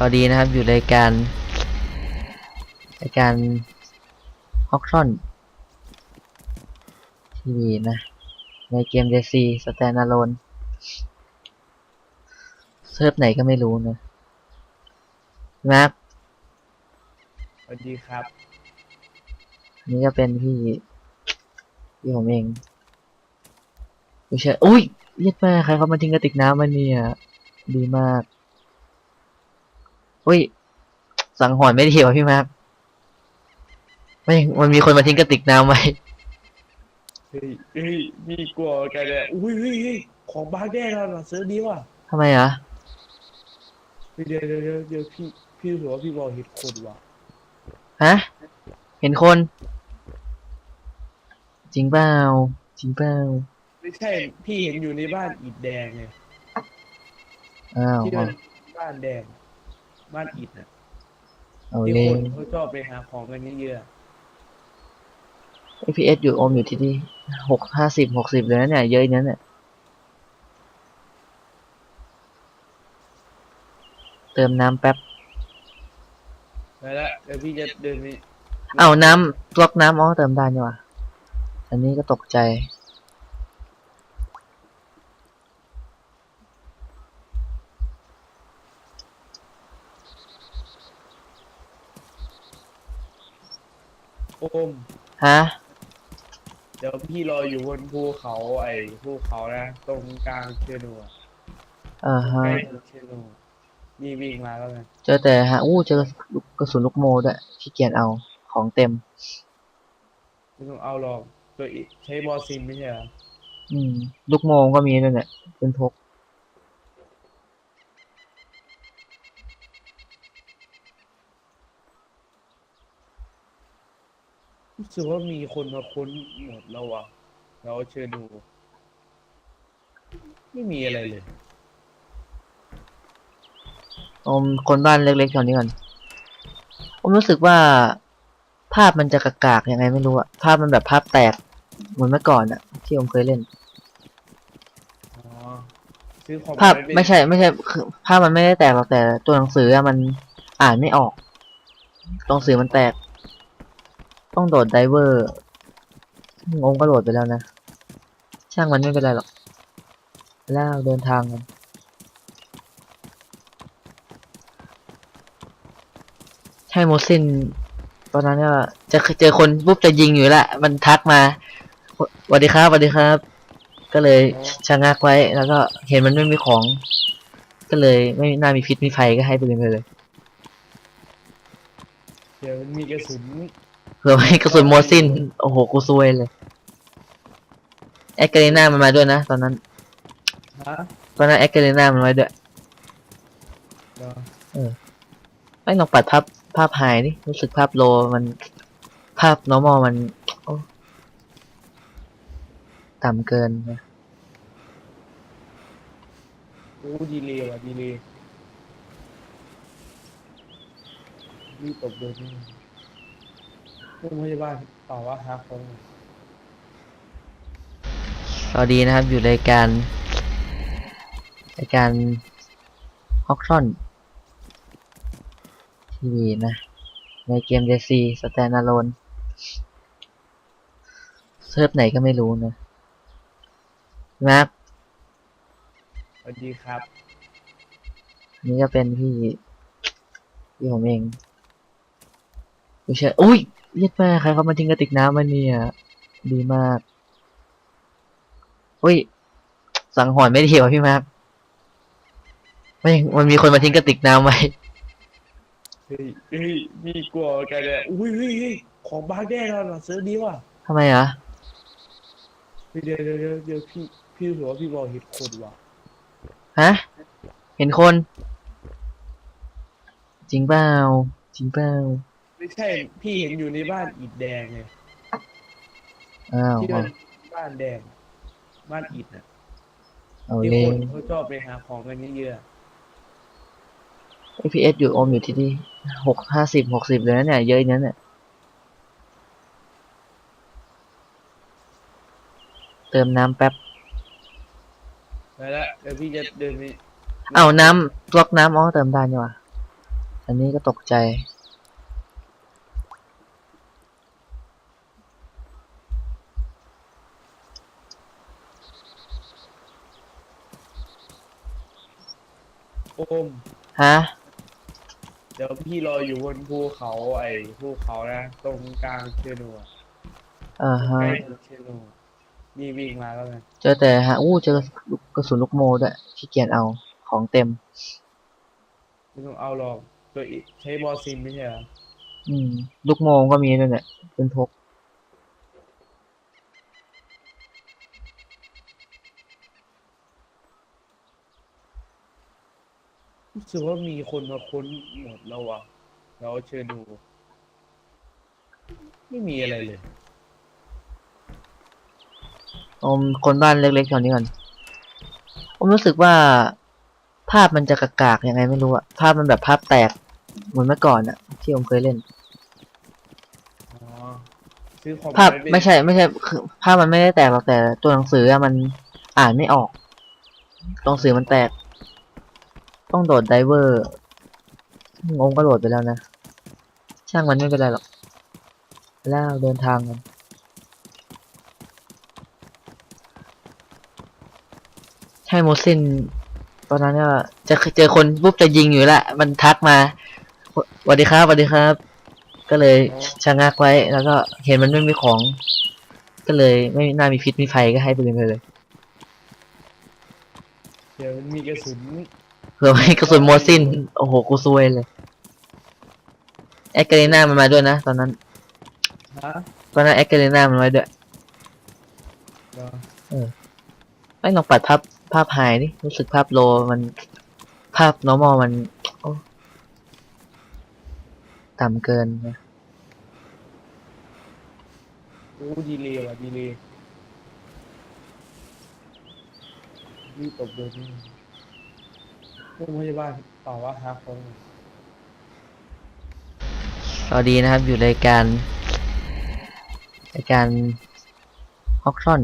สวัสดีนะครับอยู่รายการรายการฮอกซอนทีวีนะ ในเกม JC Standalone เซิร์ฟไหนก็ไม่รู้นะนะครับสวัสดีครับอันนี้ก็เป็นพี่พี่ผมเองไม่ใช่อุ้ยเยียดแม่ใครเขามาทิ้งกระติกน้ำมาเนี่ย ดีมาก อุ้ย สังหรณ์ไม่ดีว่ะพี่มาร์คไม่มันมีคนมาทิ้งกระติกน้ำไว้เฮ้ยเฮ้ยมีกลัวกันเลยอุ้ยเฮ้ยเฮ้ยของบ้านแน่นอนว่ะซื้อดีว่ะทำไมอะเฮ้ยเดี๋ยวเดี๋ยวเดี๋ยวเดี๋ยวพี่พี่รู้สึกว่าพี่บอกเห็นคนว่ะฮะ เห็นคน จริงเปล่าจริงเปล่าไม่ใช่พี่เห็นอยู่ในบ้านอิฐแดงไงอ้าวที่มันบ้านแดง บ้านอิฐอะเอาที่เลคยนเขาชอบไปหาของกันเยอะ APS อยู่อมอยู่ที่ที่หกห้าสิบหกสิบเลยนะเนี่ย เยอะนั้นเนี่ยเติมน้ำแป๊บ ๆไปละเดี๋ยวพี่จะเดินไป เอาน้ำล็อกน้ำอ๋อเติมได้นี่หว่าอันนี้ก็ตกใจ โอม ฮะ เดี๋ยวพี่รออยู่บนภูเขาไอ้ภูเขานะ ตรงกลางเชนูอะอ่าฮะ ใกล้กับเชนูนี่วิ่งมาแล้วไงเจอแต่ฮะ อู้เจอกระสุนลูกโมด้วยขี้เกียจเอา ของเต็ม ไม่ต้องเอาหรอกตัวอิใช้บอซิมไม่ใช่เหรออืม ลูกโมงก็มีด้วยเนี่ยเป็นพก รู้สึกว่ามีคนมาค้นหมดแล้วอะเราเชิญดู ไม่มีอะไรเลยอมคนบ้านเล็กๆแถวนี้ก่อนผมรู้สึกว่า ภาพมันจะกากๆยังไงไม่รู้อะภาพมันแบบภาพแตก เหมือนเมื่อก่อนอะที่ผมเคยเล่น อ๋อซื้อคอมภาพว้เป็นไม่ใช่ไม่ใช่คือภาพมันไม่ได้แตกหรอกแต่ตัวหนังสืออะมันอ่านไม่ออกตัวหนังสือมันแตก ต้องโดดไดเวอร์งงก็โหลดไปแล้วนะ ช่างมันไม่เป็นไรหรอก แล้วเดินทางกันใช่โมซิน ตอนนั้นก็จะเจอคนปุ๊บจะยิงอยู่และ มันทักมาสวัสดีครับสวัสดีครับ ก็เลยชะงักไว้ แล้วก็เห็นมันไม่มีของ ก็เลยไม่น่ามีพิษมีภัยก็ให้ไปืนไปเลย เดี๋ยวมันมีกระสุน เผื่อไม่กระสุนโมซินโอ้โห กูซวยเลยแอคเกเรน่ามันมาด้วยนะ ตอนนั้น ฮะตอนนั้นแอคเกเรน่ามันมาด้วยเดี๋ยวไม่ลองปัดภาพภาพไฮนี่รู้สึกภาพโลมัน ภาพ normal มันโอ้ต่ำเกินนะโอ้ดีเลยว่ะดีเลยรีบตบโดนนี่ โรงพยาบาลต่อว่าหาของสวัสดีนะครับ อยู่รายการรายการฮอกซอนทีวีนะ ในเกม JC Standalone เซิร์ฟไหนก็ไม่รู้นะนะครับสวัสดีครับอันนี้ก็เป็นพี่ พี่ผมเองไม่ใช่อุ้ยเยียดแม่ใครเขามาทิ้งกระติกน้ำมาเนี่ย ดีมากอุ้ย สังหรณ์ไม่ดีว่ะพี่มาร์คไม่มันมีคนมาทิ้งกระติกน้ำไว้เฮ้ยเฮ้ยมีกลัวกันเลยอุ้ยเฮ้ยเฮ้ยของบ้านแน่นอนว่ะซื้อดีว่ะทำไมอะเฮ้ยเดี๋ยวเดี๋ยวเดี๋ยวเดี๋ยวพี่พี่รู้สึกว่าพี่บอกเห็นคนว่ะฮะ เห็นคน จริงเปล่าจริงเปล่า ไม่ใช่ พี่เห็นอยู่ในบ้านอิฐแดงไงอ้าวที่มันบ้านแดง บ้านอิฐอะเอาที่เลคยนเขาชอบไปหาของกันเยอะ APS อยู่อมอยู่ที่ที่หกห้าสิบหกสิบเลยนะเนี่ยเยอะนั้นเนี่ยเติมน้ำแป๊บๆไปละเดี๋ยวพี่จะเดินไปเอาน้ำล็อกน้ำอ๋อเติมได้นี่หว่าอันนี้ก็ตกใจ โอมฮะ เดี๋ยวพี่รออยู่บนภูเขาไอ้ภูเขานะตรงกลางเชนูอะอ่าฮะ ใกล้เชนูนี่วิ่งมาแล้วไงเจอแต่ฮะ อู้เจอกระสุนลูกโมด้วยขี้เกียจเอาของเต็ม ไม่ต้องเอาหรอกตัวอีใช้บอลซิมไม่ใช่เหรออืม ลูกโมก็มีด้วยเนี่ยเป็นพก รู้สึกว่ามีคนมาค้นหมดแล้วอะเราเชิญดู ไม่มีอะไรเลยอมคนบ้านเล็กๆแถวนี้ก่อนผมรู้สึกว่า ภาพมันจะกากๆยังไงไม่รู้อะภาพมันแบบภาพแตกเหมือนเมื่อก่อนอะที่ผมเคยเล่น อ๋อซื้อคอมภาพว้เป็นไม่ใช่ไม่ใช่คือภาพมันไม่ได้แตกหรอกแต่ตัวหนังสืออะมันอ่านไม่ออกตัวหนังสือมันแตก ต้องโดดไดเวอร์งงก็โหลดไปแล้วนะ ช่างมันไม่เป็นไรหรอก แล้วเดินทางกันใช่โมซินตอนนั้นก็จะเจอคนปุ๊บจะยิงอยู่ละมันทักมาสวัสดีครับสวัสดีครับ ก็เลยชะงักไว้แล้วก็เห็นมันไม่มีของ ก็เลยไม่น่ามีพิษมีภัยก็ให้ปืนไปเลย เดี๋ยวมันมีกระสุน เผื่อไม่กระสุนโมซินโอ้โห กูซวยเลย แอคเกเรน่ามันมาด้วยนะ ตอนนั้น ฮะตอนนั้นแอคเกเรน่ามันมาด้วยเหรอไม่ลองปัดภาพภาพไฮนี่รู้สึกภาพโลมัน ภาพ normal มันโอ้ต่ำเกินนะโอ้ดีเลยว่ะดีเลยนี่ตบโดนนี่ โรงพยาบาลต่อว่าฮาคนสวัสดีนะครับ อยู่รายการรายการฮอกช่อน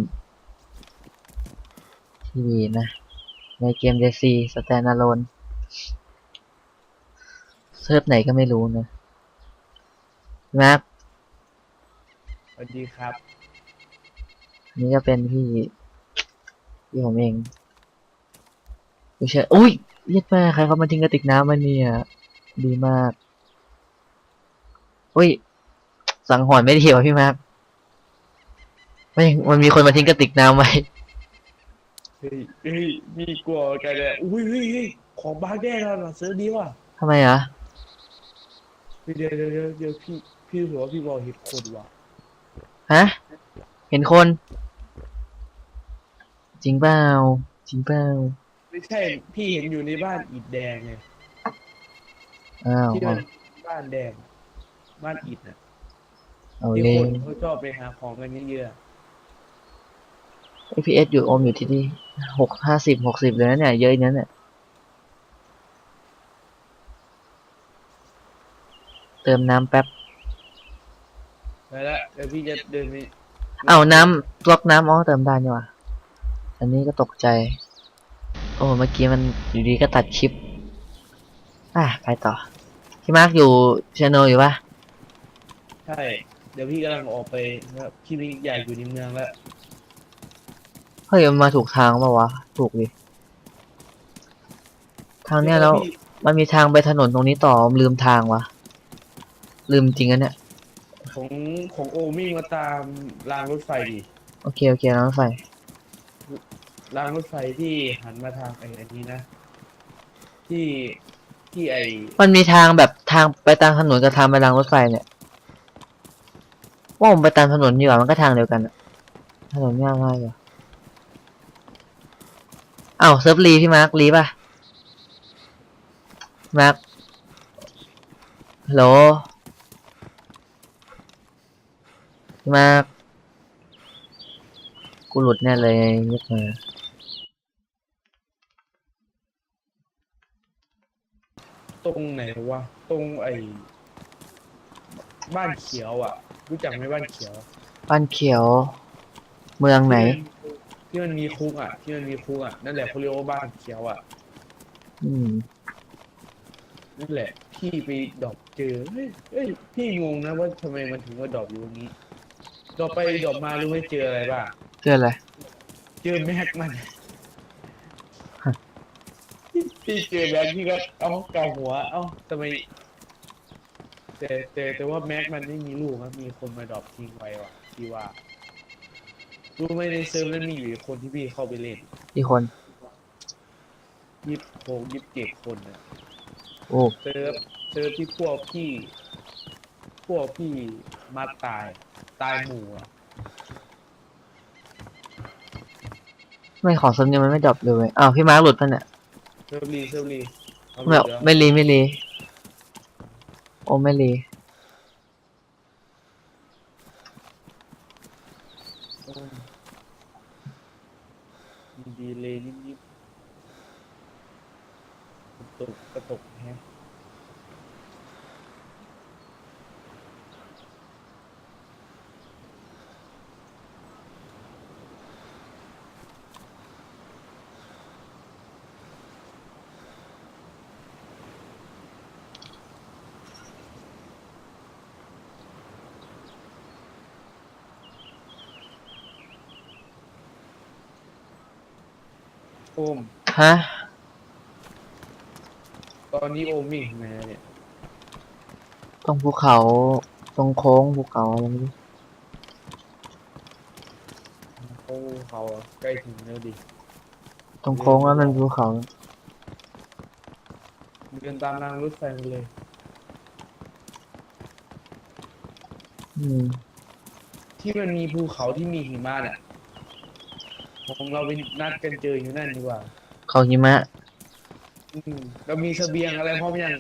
ทีวีนะ ในเกม DC Stand Alone เซิร์ฟไหนก็ไม่รู้นะนะสวัสดีครับอันนี่ก็เป็นพี่พี่ผมเองไม่ใช่อุ้ย เยียดแม่ใครเขามาทิ้งกระติกน้ำมาเนี่ย ดีมาก อุ้ย สังหรณ์ไม่ดีว่ะพี่มาร์คไม่มันมีคนมาทิ้งกระติกน้ำไว้เฮ้ยเฮ้ยมีกลัวกันเลยอุ้ยเฮ้ยเฮ้ยของบางแน่นอนว่ะซื้อดีว่ะทำไมอะเฮ้ยเดี๋ยวเดี๋ยวเดี๋ยวเดี๋ยวพี่พี่รู้สึกว่าพี่บอกเห็นคนว่ะฮะ เห็นคน จริงเปล่าจริงเปล่า ไม่ใช่พี่เห็นอยู่ในบ้านอิฐแดงไงอ้าวที่มันบ้านแดง บ้านอิฐน่ะเอาที่เลคยนเขาชอบไปหาของกันเยอะ APS อยู่โอมอยู่ที่นี่หกห้าสิบหกสิบเลยนะเนี่ย เยอะอีกนั้นเนี่ยเติมน้ำแป๊บ ๆไปละเดี๋ยวพี่จะเดินไปเอาน้ำล็อกน้ำอ๋อเติมได้นี่หว่าอันนี้ก็ตกใจ โอ้เมื่อกี้มันอยู่ดีก็ตัดคลิป อะไปต่อพี่มาร์กอยู่ชโนอยู่ปะใช่ เดี๋ยวพี่กำลังออกไปนะครับพี่มิกใหญ่อยู่ในเมืองแล้ว เฮ้ยมันมาถูกทางปะวะ ถูกดิ ทางเนี้ยแล้วพี่มันมีทางไปถนนตรงนี้ต่อผมลืมทางวะ ลืมจริงอะเนี่ย ของของโอมิ่งมาตามรางรถไฟดิ โอเค โอเคน้องไฟ รางรถไฟที่หันมาทางไอ้อันนี้นะ ที่ที่ไอ้มันมีทางแบบทางไปตามถนนกับทางไปรางรถไฟเนี่ยว่าผมไปตามถนนดีกว่ามันก็ทางเดียวกันอะถนนง่ายง่ายเลยอ้าเซิร์ฟรีพี่มาร์ครีป่ะมาร์คฮัลโหลพี่มาร์คกูหลุดแน่เลยเงียบมา ตรงไหนวะตรงไอ้บ้านเขียวอะ รู้จักไหมบ้านเขียว บ้านเขียว เมืองไหน ที่มันมีคุกอะ ที่มันมีคุกอะนั่นแหละเขาเรียกว่าบ้านเขียวอะอืมนั่นแหละ พี่ไปดรอปเจอเฮ้ยเฮ้ยพี่งงนะว่าทำไมมันถึงว่าดรอปอยู่ตรงนี้ดรอปไปดรอปมารู้ไหมเจออะไรบ้างเจออะไร เจอแม็กมัน พี่เจอแม็กพี่ก็เอาเกาหัว เอ้าทำไมแต่แต่แต่ว่าแม็กมันไม่มีลูกครับมีคนมาดรอปทิ้งไว้ว่ะพี่ว่ารู้ไหมในเซิร์ฟนั้นมีอยู่คนที่พี่เข้าไปเล่นกี่คน ยี่สิบหกยี่สิบเจ็ดคนนะโอ้ เซิร์ฟเซิร์ฟที่พวกพี่ พวกพี่มาตาย ตายหมู่อะไม่ของซัมเนี่ยมันไม่ดรอปเลยเว้ยอ้าวพี่มาร์คหลุดปะเนี่ย เซิร์ฟรีเซิร์ฟรีเอาไม่เดี๋ยวไม่รีไม่รีโอ้ไม่รี โอ้ยมีดีเลยนิดๆกระตกกระตกแฮะ โอม ฮะ ตอนนี้โอมวิ่งไหนเนี่ย ตรงภูเขา ตรงโค้งภูเขาอะไรไม่รู้โอ้เขาใกล้ถึงแล้วดิ ตรงโค้งแล้วมันภูเขา เดินตามรางรถไฟมาเลย อืม ที่มันมีภูเขาที่มีหิมะเนี่ย ผมเราไปนัดกันเจออยู่นั่นดีกว่า เขาหิมะ อืมเรามีเสบียงอะไรพร้อมยัง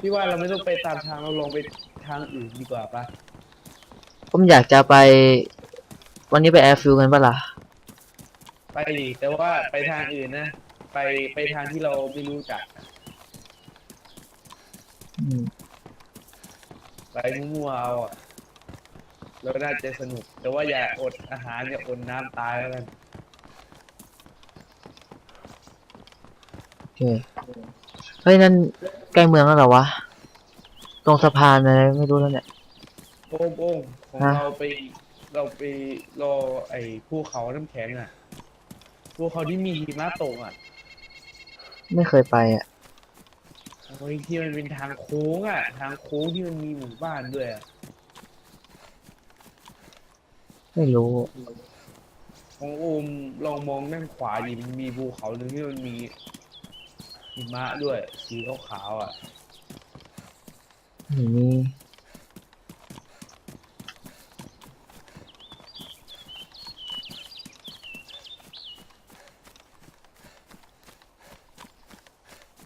พี่ว่าเราไม่ต้องไปตามทางเราลองไปทางอื่นดีกว่าปะผมอยากจะไป วันนี้ไปแอร์ฟิลกันปะล่ะ ไปดิแต่ว่าไปทางอื่นนะ ไปไปทางที่เราไม่รู้จักอะอืม ไปมั่วๆเอาอะเราน่าจะสนุก แต่ว่าอย่าอดอาหารอย่าอดน้ำตายแล้วกัน โอ เคเฮ้ยนั่นใกล้เมืองแล้วเหรอวะ ตรงสะพานอะไรไม่รู้แล้วเนี่ยโอ้งโอ้งของฮะ เราไปเราไปรอไอ้ภูเขาน้ำแข็งอะภูเขาที่มีหิมะตกอะไม่เคยไปอะ โอ้ยที่มันเป็นทางโค้งอะ ทางโค้งที่มันมีหมู่บ้านด้วยอะไม่รู้ของโอมลองมองด้านขวาดิมันมีภูเขาหนึ่งที่มันมี หิมะด้วยสีขาวๆอะนี่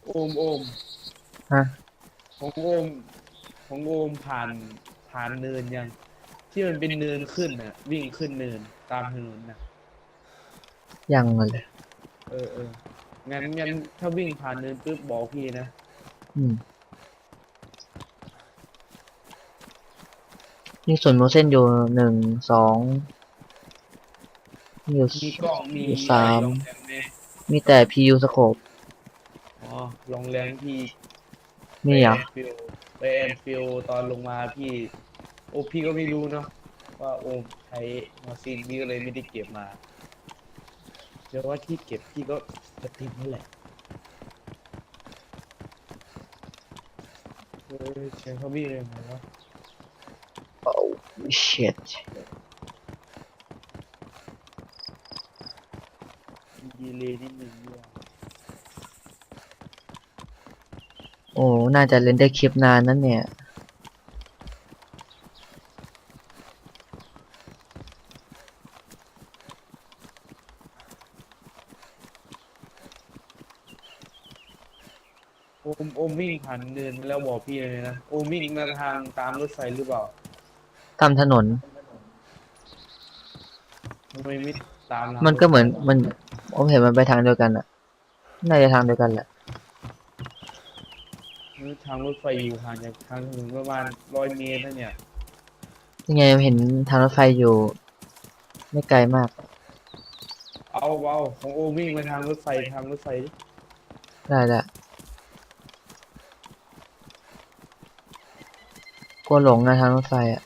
โอมโอมฮะ ของโอมของโอมผ่านผ่านเนินยัง ที่มันเป็นเนินขึ้นน่ะ วิ่งขึ้นเนินตามถนนน่ะยังเลย เออเออ งั้นงั้นถ้าวิ่งผ่านเนินปุ๊บบอกพี่นะ อืมนี่ส่วนโมเส้นอยู่หนึ่งสองมีอยู่มีกล้องมีอยู่สามลองแรงไหมมีแต่ PU สโคปอ๋อลองแรงพี่นี่เหรอไปแอนฟิลไปแอนฟิลตอนลงมาพี่ โอ้พี่ก็ไม่รู้เนาะว่าโอมใช้มอซินพี่ก็เลยไม่ได้เก็บมา เดี๋ยวว่าที่เก็บพี่ก็จะติดนั่นแหละเออใช้เขาพี่เลยไหมวะ shit ดีเลยนิดนึงด้วยโอ้ น่าจะเล่นได้คลิปนานนั้นเนี่ย โอม โอมวิ่งผ่านเนินแล้วบอกพี่เลยนะโอมวิ่งมาทางตามรถไฟหรือเปล่าตามถนน ทำไมไม่ตามหลังมันก็เหมือนมันผมเห็นมันไปทางเดียวกันอะน่าจะทางเดียวกันแหละทางรถไฟอยู่ห่างจากทางถนนประมาณร้อยเมตรนะเนี่ยยังไงเห็นทางรถไฟอยู่ ไม่ไกลมาก เอาเอาของโอมวิ่งมาทางรถไฟทางรถไฟดิได้แหละ ลัวหลงนะทางรถไฟอะ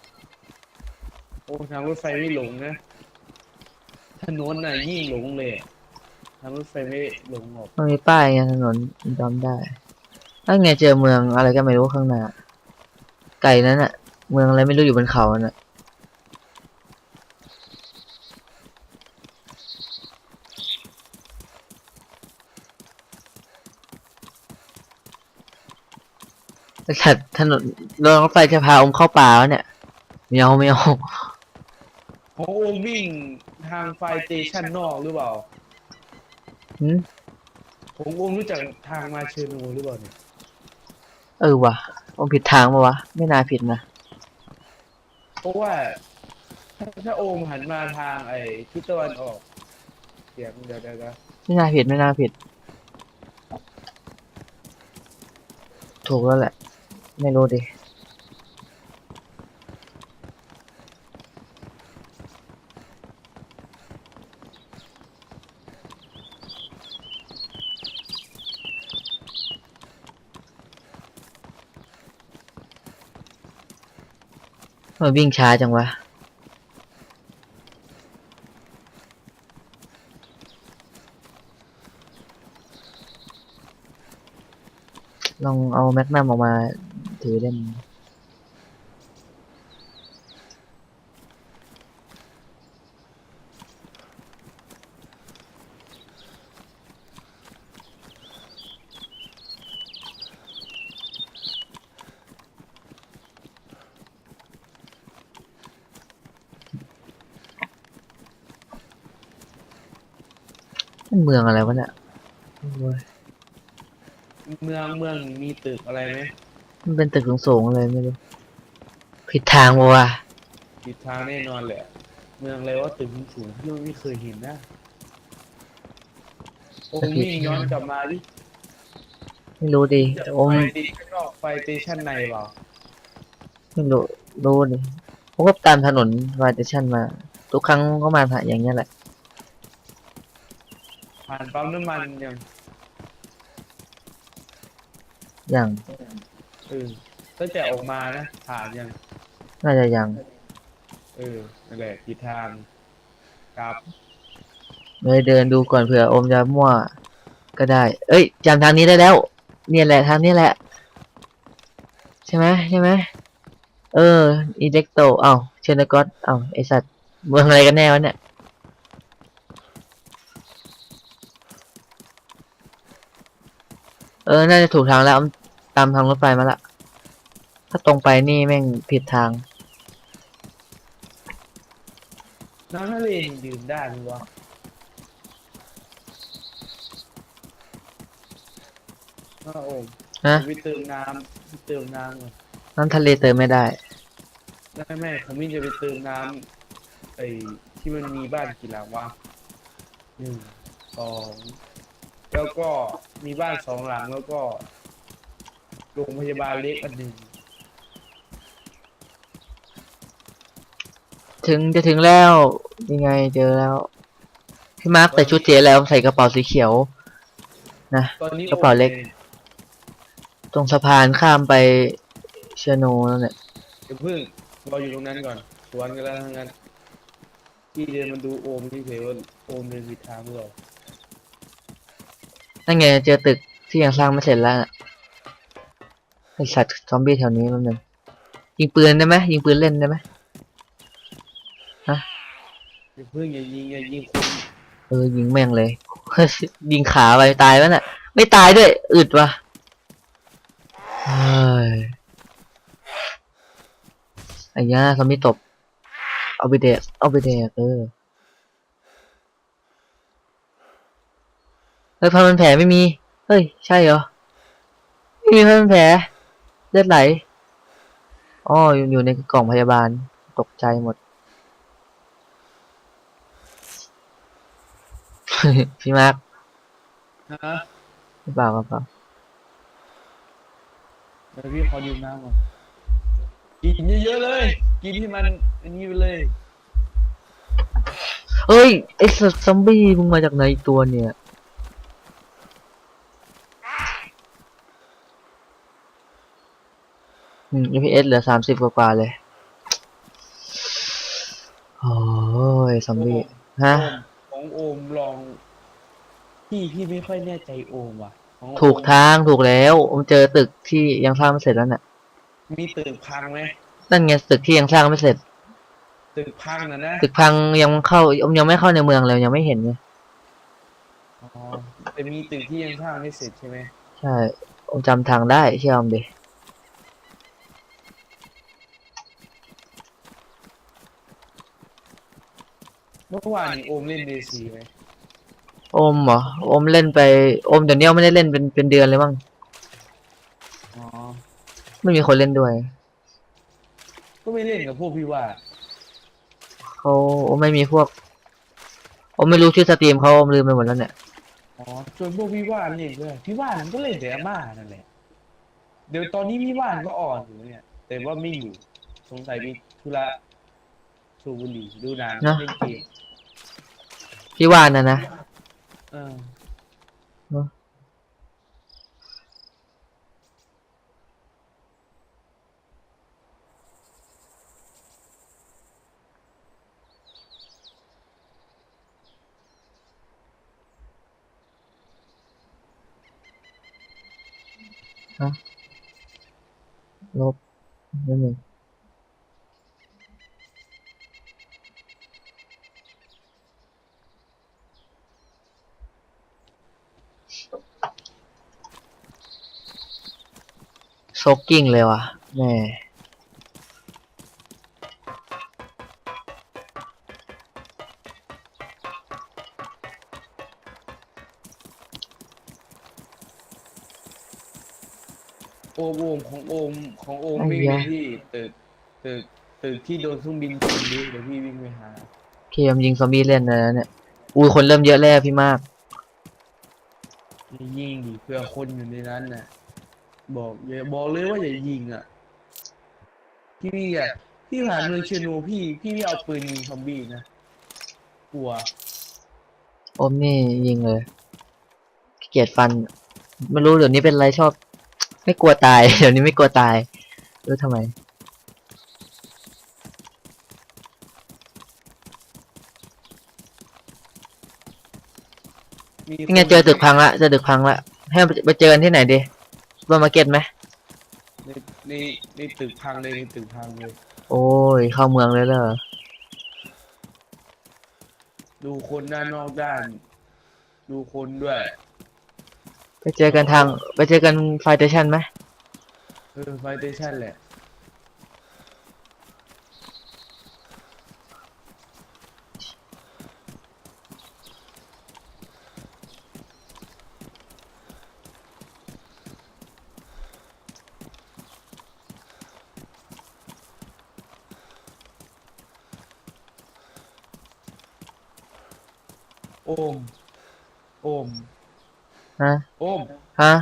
โอ้ทางรถไฟไม่หลงนะถนนน่ะยิ่งหลงเลยอะทางรถไฟไม่หลงหรอกมันมีป้ายไงถนนจำได้ถ้าไงเจอเมืองอะไรก็ไม่รู้ข้างหน้า ไก่นั้นอะ เมืองอะไรไม่รู้อยู่บนเขาน่ะ สัตว์ถนนรถไฟจะพาอมเข้าป่าวะเนี่ยไม่เอาไม่เอาโอ้วิ่งทางไฟสเตชันนอกหรือเปล่า หืมผมโอมรู้จักทางมาเชอร์โนหรือเปล่าเนี่ยเออว่ะอมผิดทางปะวะ ไม่น่าผิดนะเพราะว่าถ้าถ้าโอมหันมาทางไอ้ทิศตะวันออกเดี๋ยวเดี๋ยวเดี๋ยวเดี๋ยวไม่น่าผิดไม่น่าผิด ถูกแล้วแหละ ไม่รู้ดิ มันวิ่งช้าจังวะ ลองเอาแมกนัมออกมา ถือเล่นมันเมืองอะไรวะเนี่ย เมืองเมืองมีตึกอะไรไหม มันเป็นตึกสูงๆเลยไม่รู้ผิดทางปะวะผิดทางแน่นอนแหละ เมืองอะไรว่าตึกสูงๆที่ไม่เคยเห็นนะโอมวิ่งย้อนกลับมาดิไม่รู้ดิจะโอ้ไปมดีข้างนอกไฟสเตชันในเปล่าไม่รู้รู้ดิผมก็ตามถนนวายเตชันมา ทุกครั้งก็มาผ่านอย่างเงี้ยแหละ ผ่านปั๊มน้ำมันยังอย่าง เออตั้งแต่ออกมานะผ่านยังน่าจะยังเออนั่นแหละผิดทางกลับเลยเดินดูก่อนเผื่อโอมจะมั่ว ก็ได้ เอ้ยจำทางนี้ได้แล้ว เนี่ยแหละทางนี้แหละ ใช่ไหมใช่ไหมเอออีเด็กโตเอ้าเชนกอตเอ้าไอสัตว์เมืองอะไรกันแน่วะเนี่ยเออ น่าจะถูกทางแล้ว ตามทางรถไฟมาละ ถ้าตรงไปนี่แม่งผิดทาง น้ำทะเลนี่ดื่มได้ไหมวะอ้าวโอมฮะไปเติมน้ำไปเติมน้ำก่อนน้ำทะเลเติมไม่ได้ ได้แม่ผมมินจะไปเติมน้ำไอ้ที่มันมีบ้านกี่หลังวะหนึ่งสองแล้วก็มีบ้านสองหลังแล้วก็ โรงพยาบาลเล็กอันหนึ่งถึงจะถึงแล้วยังไงเจอแล้ว พี่มาร์คใส่ชุดเจ๊แล้วใส่กระเป๋าสีเขียว นะตอนนี้กระเป๋าเล็ก ตรงสะพานข้ามไปเชยร์โนนั่นแหละเดี๋ยวเพิ่งรออยู่ตรงนั้นก่อนสวนกันแล้วทั้งนั้นพี่เดินมาดูโอมที่เฉยว่าโอมเดินผิดทางหรือเปล่านั่นไงเจอตึกที่ยังสร้างไม่เสร็จแล้วน่ะ ไอสัตว์ซอมบี้แถวนี้มันหนึ่งยิงปืนได้ไหมยิงปืนเล่นได้ไหมเดี๋ยวเพิ่งอย่ายิงอย่ายิงคนเออยิงแม่งเลย ยิงขาไปตายแล้วน่ะ ไม่ตายด้วยอึดว่ะเฮ้ยไอ้ย่าซอมบี้ตบ เอาไปเดกเอาไปเดกเออเฮ้ยพันมันแผลไม่มี เฮ้ย ใช่เหรอ ไม่มีพันมันแผล เลือดไหลอ๋ออยู่อยู่ในกล่องพยาบาลตกใจหมด พี่มาร์คฮะหรือเปล่าครับเปล่าเดี๋ยวพี่ขอดื่มน้ำก่อนกินเยอะๆเลย กินที่มันอันนี้ไปเลยเอ้ยไอ้สัตว์ซอมบี้มึงมาจากไหนอีกตัวเนี่ย อืม FPS เหลือสามสิบกว่าๆเลย โอ้ยซอมบี้ฮะโอมของโอมลอง พี่พี่ไม่ค่อยแน่ใจโอมว่ะของโอมถูกทางถูกแล้วผมเจอตึกที่ยังสร้างไม่เสร็จแล้วเนี่ยมีตึกพังไหมนั่นไงตึกที่ยังสร้างไม่เสร็จ ตึกพังนะนะตึกพังยังเข้ายังไม่เข้าในเมืองเลยยังไม่เห็นไงอ๋อแต่มีตึกที่ยังสร้างไม่เสร็จใช่ไหมใช่ผมจำทางได้เชื่อผมดิ มื่อวานนี้โอมเล่นเดซีไหมโอมเหรอโอมเล่นไปโอมเดี๋ยวนี้ไม่ได้เล่นเป็นเป็นเดือนเลยมั้งอ๋อ ไม่มีคนเล่นด้วยก็ไม่เล่นกับพวกพี่ว่าเขาโอมไม่มีพวกโอมไม่รู้ชื่อสตรีมเขาโอมลืมไปหมดแล้วเนี่ยอ๋อจนพวกพี่ว่านเล่นด้วยพี่ว่านมันก็เล่นแต่อาม่านั่นแหละเดี๋ยวตอนนี้พี่ว่านก็อ่อนอยู่เนี่ย แต่ว่าไม่อยู่สงสัยมีธุระสูบบุหรี่ดูหนังนะเล่นเกม พี่ว่านนะนะเออเนอะลบนิดหนึ่ง ชกกิ้งเลยว่ะแม่โอมโอมของโอมของโอมวิ่งไปที่ตึกตึกตึกที่โดนเครื่องบินชนดิเดี๋ยวพี่วิ่งไปหาเคมยิงซอมบี้เล่นนะเนี่ยอุ้ยคนเริ่มเยอะแล้วพี่มากอย่ายิงดิเพื่อคนอยู่ในนั้นน่ะ บอกอย่าบอกเลยว่าอย่ายิงอะ พี่อะพี่ผ่านเมืองเชโนูพี่พี่ไม่เอาปืนยิงซอมบี้นะกลัวอมนี่ยิงเลยขี้เกียจฟัน ไม่รู้เดี๋ยวนี้เป็นไรชอบ ไม่กลัวตาย เดี๋ยวนี้ไม่กลัวตายไม่รู้ทำไม มีนี่ไงเจอตึกพังละเจอตึกพังละให้ไปเจอกันที่ไหนดีซู เปอร์มาร์เก็ตไหมในในในตึกพังเลยในตึกพังเลย โอ้ย เข้าเมืองเลยเหรอดูคนด้านนอกด้าน ดูคนด้วยไปเจอกันทาง ไปเจอกันไฟเตชันไหมเออไฟเตชันแหละ โอม โอม ฮะ โอม ฮะ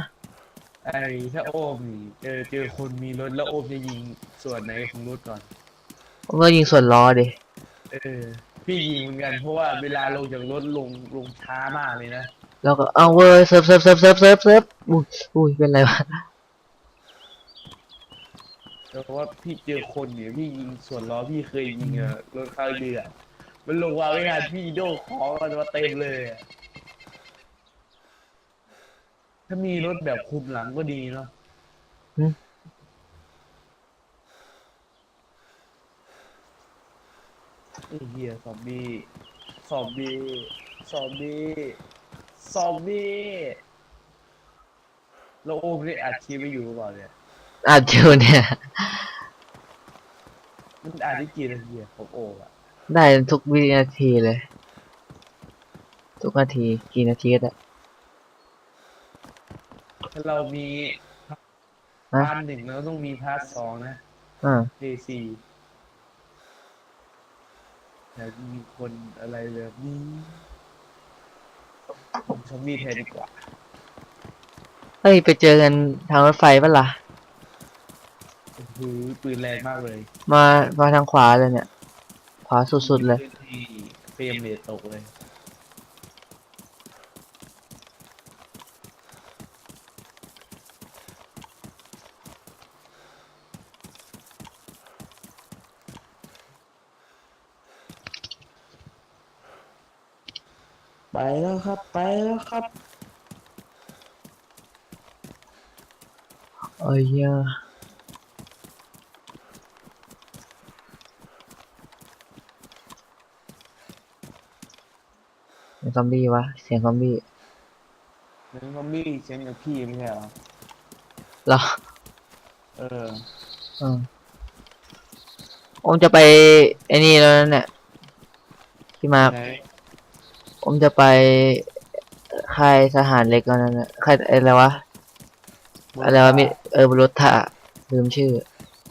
ไอ้ถ้าโอมนี่เจอเจอคนมีรถแล้วโอมจะยิงส่วนไหนของรถก่อน ผมก็ยิงส่วนล้อดิเออ พี่ยิงเหมือนกันเพราะว่าเวลาลงจากรถลงลงช้ามากเลยนะแล้วก็เอาเว้ยเซิร์ฟเซิร์ฟเซิร์ฟเซิร์ฟเซิร์ฟเซิร์ฟอุ้ยอุ้ยเป็นไรวะแต่ว่าพี่เจอคนเนี่ยพี่ยิงส่วนล้อพี่เคยยิงอะรถข้างเรือมันลงมาไม่ทันพี่โดนขอมันมาเต็มเลยอะ ถ้ามีรถแบบคุมหลังก็ดีเนาะหึ ไอ้เหี้ยซอมบี้ซอมบี้ซอมบี้ซอมบี้แล้วโอมได้อัดคลิปไว้อยู่หรือเปล่าเนี่ย อาจเจอเนี่ย มันอัดได้กี่นาทีอะของโอมอะได้ทุกวินาทีเลย ทุกนาทีกี่นาทีก็ได้ ถ้าเรามีฮะพาร์ทหนึ่งแล้วต้องมีพาร์ทสองนะอ่า J4 แต่มีคนอะไรแบบนี้ผมซอมบี้แทนดีกว่า เฮ้ย ไปเจอกันทางรถไฟปะล่ะ คือปืนแรงมากเลยมา มาทางขวาเลยเนี่ย ขวาสุดๆเลยพื้นที่เฟรมเรทตกเลย ไปแล้วครับ ไปแล้วครับเอ้ยเหี้ยเสียงซอมบี้วะ เสียงซอมบี้นั่นก็มีเสียงกับพี่ไม่ใช่เหรอเหรอ เอออืมผมจะไปไอ้นี่แล้วนั่นเนี่ยพี่มาร์คไหน ผมจะไปค่ายทหารเล็กแล้วนั่นน่ะค่ายอะไรวะอะไรวะมีเออบรถถะลืมชื่อ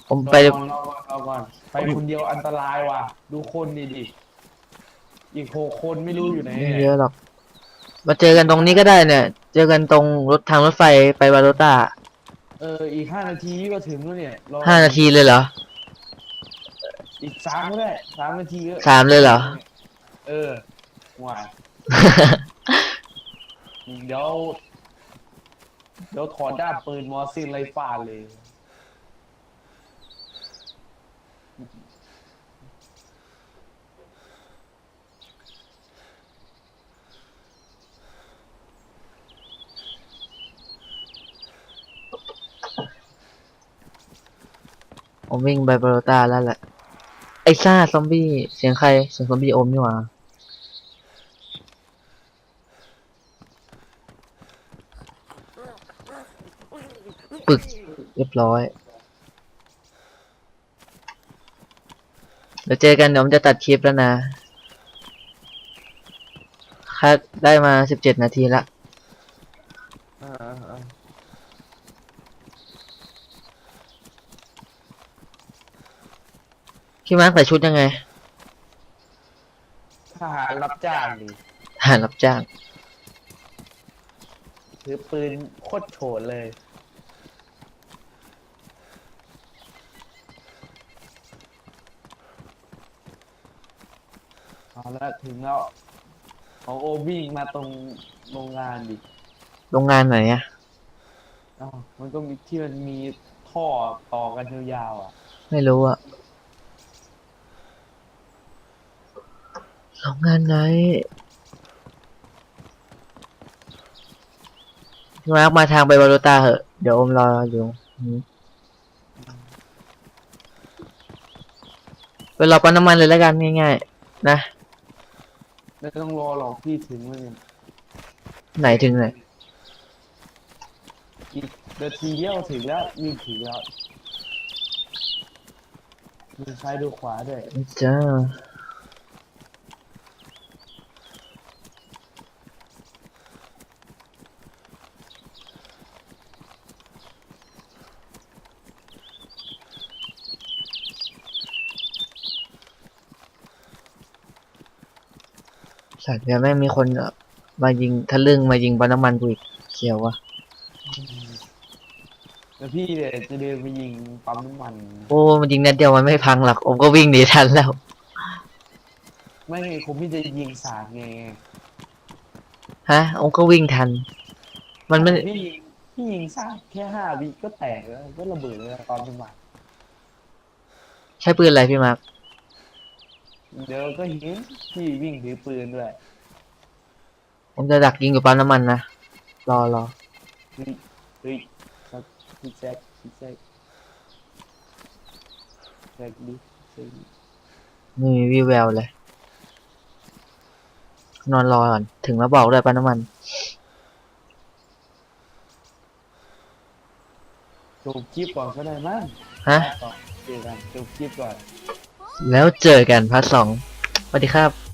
ผมไปรอก่อนรอก่อนรอก่อนไปคนเดียวอันตรายว่ะ ดูคนดีดิอีกหกคนไม่รู้อยู่ไหนไม่เนี่ยเยอะหรอก มาเจอกันตรงนี้ก็ได้เนี่ย เจอกันตรงรถทางรถไฟไปวาโรต้าเอออีกห้านาทีก็ถึงแล้วเนี่ยรอห้านาทีเลยเหรอ อีกสามก็ได้สามนาทีก็สามเลยเหรอ เออหวาน เดี๋ยวเดี๋ยวถอดด้ามปืนมอซินไล่ฟาดเลย ผมวิ่งไปวาโรต้าแล้วแหละ ไอ้ซ่าซอมบี้ เสียงใคร เสียงซอมบี้โอมนี่หว่า ปึกเรียบร้อย เดี๋ยวเจอกันเดี๋ยวผมจะตัดคลิปแล้วนะคัดได้มาสิบเจ็ดนาทีละอ่าอ่าอ่าพี่มาร์คใส่ชุดยังไงทหารรับจ้างดิทหารรับจ้าง ถือปืนโคตรโฉดเลย เอา ละถึงแล้วของโอวิ่งมาตรงโรงงานดิโรงงานไหนอะอ้าวมันก็มีที่มันมีท่อต่อกันยาวๆอะ ไม่รู้อะโรงงานไหนพี่มาร์คมาทางไปวาโรต้าเหอะ เดี๋ยวอมรออยู่อืมไปรอปั๊มน้ำมันเลยแล้วกันง่ายๆนะ ไม่ต้องรอหรอกพี่ถึงแล้วเนี่ยไหนถึงไหนอีกนาทีเดียวถึงแล้ววิ่งถึงแล้วดูซ้ายดูขวาด้วย จ้า สัตว์เดี๋ยวแม่งมีคนเอ่อมายิงทะลึ่งมายิงปั๊มน้ำมันกูอีกเขียววะแล้วพี่เนี่ยจะเดินไปยิงปั๊มน้ำมัน โอ้มันยิงนัดเดียวมันไม่พังหรอกผมก็วิ่งหนีทันแล้ว ไม่ผมพี่จะยิงสาดไงฮะผมก็วิ่งทัน มันไม่พี่ยิงพี่ยิงสาดแค่ห้าวิก็แตกแล้วก็ระเบิดเลยตอนจังหวะใช้ปืนอะไรพี่มาร์ค เดี๋ยวก็เห็นพี่วิ่งถือปืนด้วยผมจะดักยิงอยู่ปั๊มน้ำมันนะ รอรอเฮ้ยเฮ้ยครับพี่แจ็คพี่แจ็คแจ็คดิแจ็คดิไม่มีวี่แววเลย นอนรอก่อน ถึงแล้วบอกด้วยปั๊มน้ำมัน จบคลิปก่อนก็ได้มั้งฮะ ต่อเจอกันจบคลิปก่อน แล้วเจอกันพาร์ทสองสวัสดีครับ